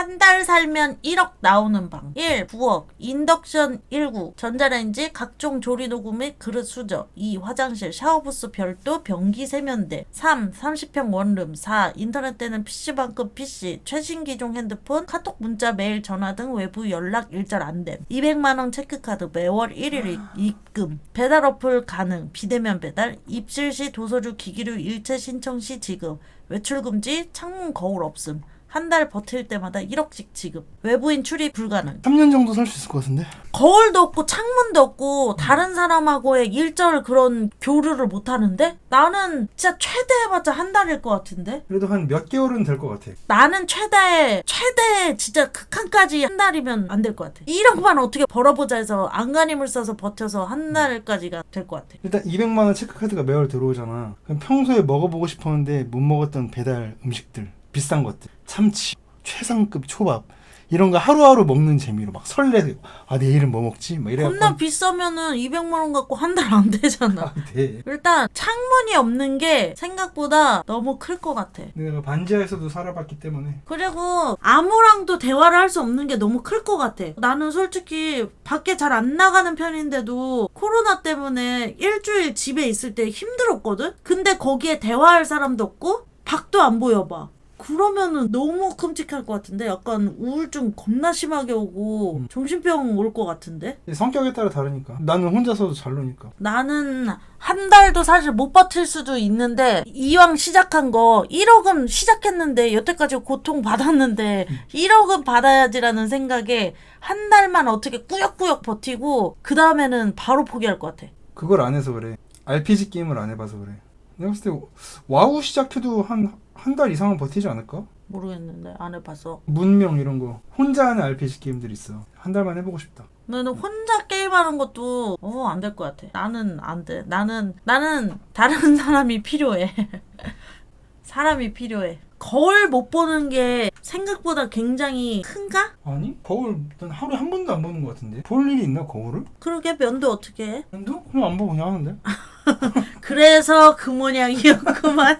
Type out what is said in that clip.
한 달 살면 1억 나오는 방 1. 부엌 인덕션 1구 전자레인지 각종 조리도구 및 그릇 수저 2. 화장실 샤워부스 별도 변기 세면대 3. 30평 원룸 4. 인터넷 되는 PC방급 PC 최신 기종 핸드폰 카톡 문자 메일 전화 등 외부 연락 일절 안됨 200만원 체크카드 매월 1일 입금 배달 어플 가능 비대면 배달 입실 시 도서주 기기류 일체 신청 시 지급 외출 금지 창문 거울 없음 한 달 버틸 때마다 1억씩 지급. 외부인 출입 불가능. 3년 정도 살 수 있을 것 같은데? 거울도 없고 창문도 없고 다른 사람하고의 일절 그런 교류를 못 하는데? 나는 진짜 최대 해봤자 한 달일 것 같은데? 그래도 한 몇 개월은 될 것 같아. 나는 최대 최대 진짜 극한까지 한 달이면 안 될 것 같아. 1억만 어떻게 벌어보자 해서 안간힘을 써서 버텨서 한 달까지가 될 것 같아. 일단 200만 원 체크카드가 매월 들어오잖아. 그럼 평소에 먹어보고 싶었는데 못 먹었던 배달 음식들, 비싼 것들, 참치, 최상급 초밥 이런 거 하루하루 먹는 재미로 막 설레고 아 내일은 뭐 먹지? 막 이래갖고 겁나 비싸면은 200만 원 갖고 한 달 안 되잖아 아, 네. 일단 창문이 없는 게 생각보다 너무 클 것 같아 내가 반지하에서도 살아봤기 때문에 그리고 아무랑도 대화를 할 수 없는 게 너무 클 것 같아. 나는 솔직히 밖에 잘 안 나가는 편인데도 코로나 때문에 일주일 집에 있을 때 힘들었거든? 근데 거기에 대화할 사람도 없고 밖도 안 보여봐. 그러면은 너무 끔찍할 것 같은데? 약간 우울증 겁나 심하게 오고 정신병 올 것 같은데? 성격에 따라 다르니까 나는 혼자서도 잘 노니까 나는 한 달도 사실 못 버틸 수도 있는데 이왕 시작한 거 1억은 시작했는데 여태까지 고통 받았는데 1억은 받아야지라는 생각에 한 달만 어떻게 꾸역꾸역 버티고 그 다음에는 바로 포기할 것 같아. 그걸 안 해서 그래 RPG 게임을 안 해봐서 그래 내가 봤을 때 와우 시작해도 한 한 달 이상은 버티지 않을까? 모르겠는데 안 해봐서. 문명 이런 거 혼자 하는 RPG 게임들 있어 한 달만 해보고 싶다 나는 혼자 게임하는 것도 어 안 될 것 같아. 나는 안 돼. 나는 나는 다른 사람이 필요해. 사람이 필요해. 거울 못 보는 게 생각보다 굉장히 큰가? 아니 거울 난 하루에 한 번도 안 보는 것 같은데 볼 일이 있나 거울을? 그러게 면도 어떻게 해? 면도? 그냥 안 보고 그냥 하는데 그래서 그 모양이었구만.